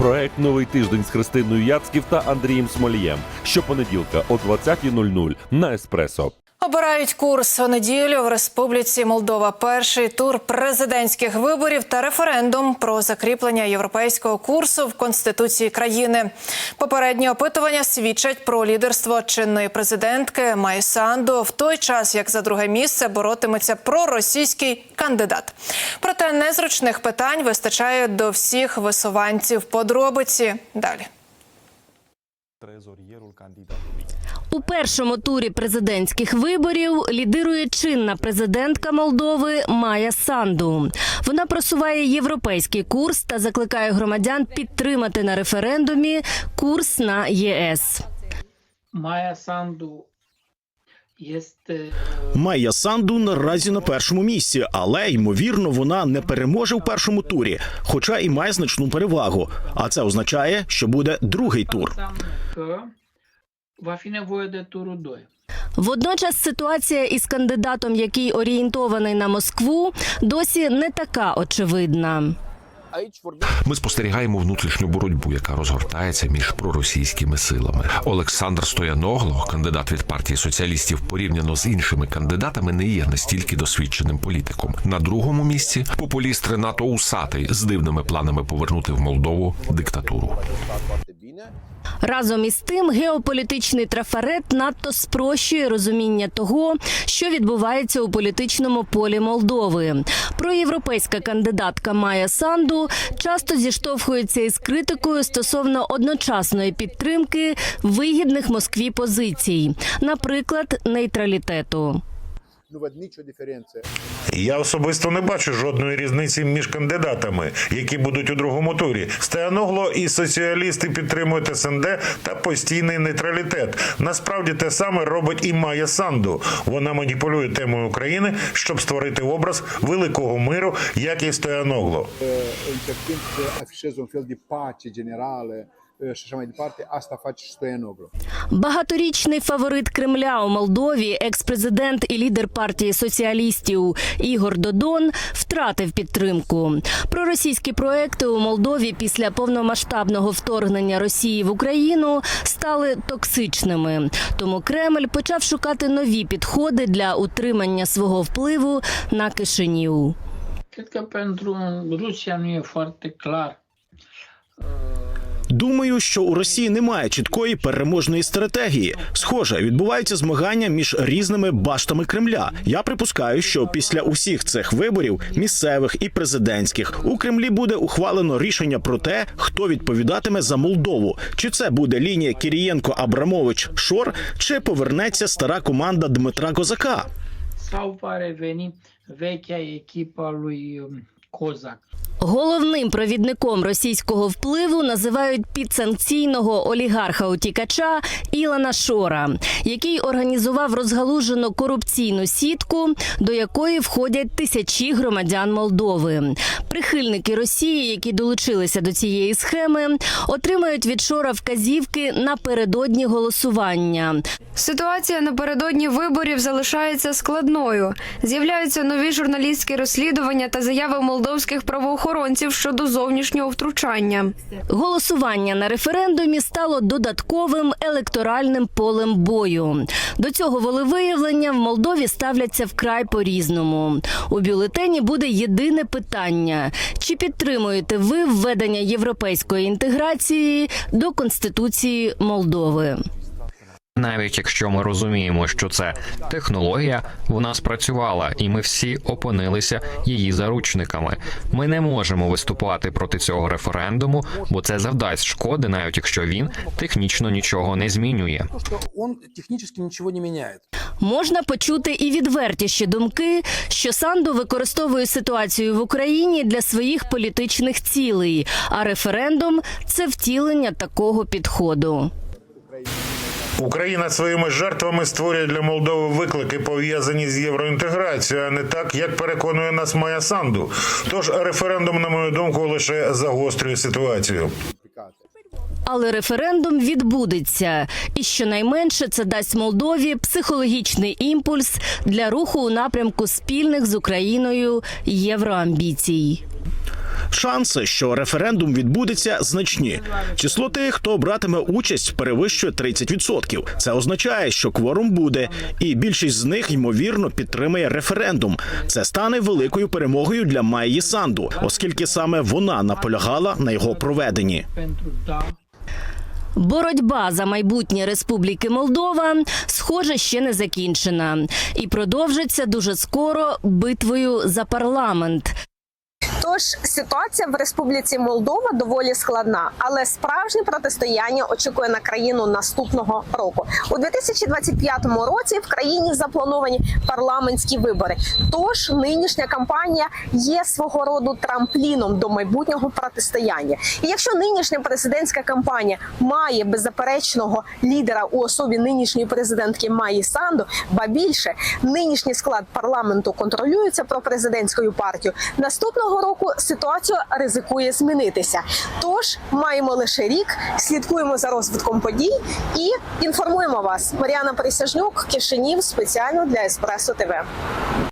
Проект Новий тиждень з Христиною Яцьків та Андрієм Смолієм. Щопонеділка о 20.00 на Еспресо. Обирають курс у неділю в Республіці Молдова. Перший тур президентських виборів та референдум про закріплення європейського курсу в конституції країни. Попередні опитування свідчать про лідерство чинної президентки Майи Санду в той час, як за друге місце боротиметься проросійський кандидат. Проте незручних питань вистачає до всіх висуванців. Подробиці далі. У першому турі президентських виборів лідирує чинна президентка Молдови Майя Санду. Вона просуває європейський курс та закликає громадян підтримати на референдумі курс на ЄС. Майя Санду Майя Санду наразі на першому місці, але ймовірно вона не переможе в першому турі, хоча і має значну перевагу. А це означає, що буде другий тур. Va fi nevoie de turul 2. Водночас ситуація із кандидатом, який орієнтований на Москву, досі не така очевидна. Ми спостерігаємо внутрішню боротьбу, яка розгортається між проросійськими силами. Олександр Стояногло, кандидат від партії соціалістів, порівняно з іншими кандидатами, не є настільки досвідченим політиком. На другому місці популіст Ренато Усатий з дивними планами повернути в Молдову диктатуру. Разом із тим, геополітичний трафарет надто спрощує розуміння того, що відбувається у політичному полі Молдови. Проєвропейська кандидатка Майя Санду часто зіштовхується із критикою стосовно одночасної підтримки вигідних Москві позицій, наприклад, нейтралітету. Văd nicio diferență Я особисто не бачу жодної різниці між кандидатами, які будуть у другому турі. Стояногло і соціалісти підтримують СНД та постійний нейтралітет. Насправді те саме робить і Майя Санду. Вона маніпулює темою України, щоб створити образ великого миру, як і să afișeze un fel de pace uh, și așa mai departe, asta face și Stoianoglu. Багаторічний фаворит Кремля у Молдові, екс-президент і лідер партії соціалістів Ігор Додон втратив підтримку. Проросійські проекти у Молдові після повномасштабного вторгнення Росії в Україну стали токсичними. Тому Кремль почав шукати нові підходи для утримання свого впливу на Кишинів. Cred că pentru Rusia nu e Думаю, що у Росії немає чіткої переможної стратегії. Схоже, відбуваються змагання між різними баштами Кремля. Я припускаю, що після усіх цих виборів, місцевих і президентських, у Кремлі буде ухвалено рішення про те, хто відповідатиме за Молдову. Чи це буде лінія Кірієнко Абрамович Шор, чи повернеться стара команда Дмитра Козака? sau va reveni vechea echipă lui. Головним провідником російського впливу називають підсанкційного олігарха утікача Ілана Шора, який організував розгалужену корупційну сітку, до якої входять тисячі громадян Молдови. Прихильники Росії, які долучилися до цієї схеми, отримають від Шора вказівки напередодні голосування. Ситуація напередодні виборів залишається складною. З'являються нові журналістські розслідування та заяви молдовських правоохоронців щодо зовнішнього втручання. Голосування на референдумі стало додатковим електоральним полем бою. До цього волевиявлення в Молдові ставляться вкрай по-різному. У бюлетені буде єдине питання: чи підтримуєте ви введення європейської інтеграції до Конституції Молдови? Навіть якщо ми розуміємо, що це технологія, вона спрацювала, і ми всі опинилися її заручниками. Ми не можемо виступати проти цього референдуму, бо це завдасть шкоди, навіть якщо він технічно нічого не змінює. Он технически ничего не меняет. Можна почути і відвертіші думки, що Санду використовує ситуацію в Україні для своїх політичних цілей, а референдум це втілення такого підходу. Україна своїми жертвами створює для Молдови виклики, пов'язані з євроінтеграцією, а не так, як переконує нас Майя Санду. Тож референдум, на мою думку, лише загострює ситуацію. Але референдум відбудеться, і щонайменше це дасть Молдові психологічний імпульс для руху у напрямку спільних з Україною євроамбіцій. Шанси, що референдум відбудеться, значні. Число тих, хто братиме участь, перевищує 30%. Це означає, що кворум буде, і більшість з них ймовірно підтримає референдум. Це стане великою перемогою для Майї Санду, оскільки саме вона наполягала на його проведенні. Боротьба за майбутнє Республіки Молдова, схоже, ще не закінчена і продовжиться дуже скоро битвою за парламент. Тож ситуація в Республіці Молдова доволі складна, але справжнє протистояння очікує на країну наступного року. У 2025 році в країні заплановані парламентські вибори. Тож нинішня кампанія є свого роду трампліном до майбутнього протистояння. І якщо нинішня президентська кампанія має беззаперечного лідера у особі нинішньої президентки Маї Санду, ба більше нинішній склад парламенту контролюється пропрезидентською партією. Наступного року ситуація ризикує змінитися. Тож маємо лише рік, слідкуємо за розвитком подій і інформуємо вас. Маріана Присяжнюк, Кишинів, спеціально для Еспресо ТВ.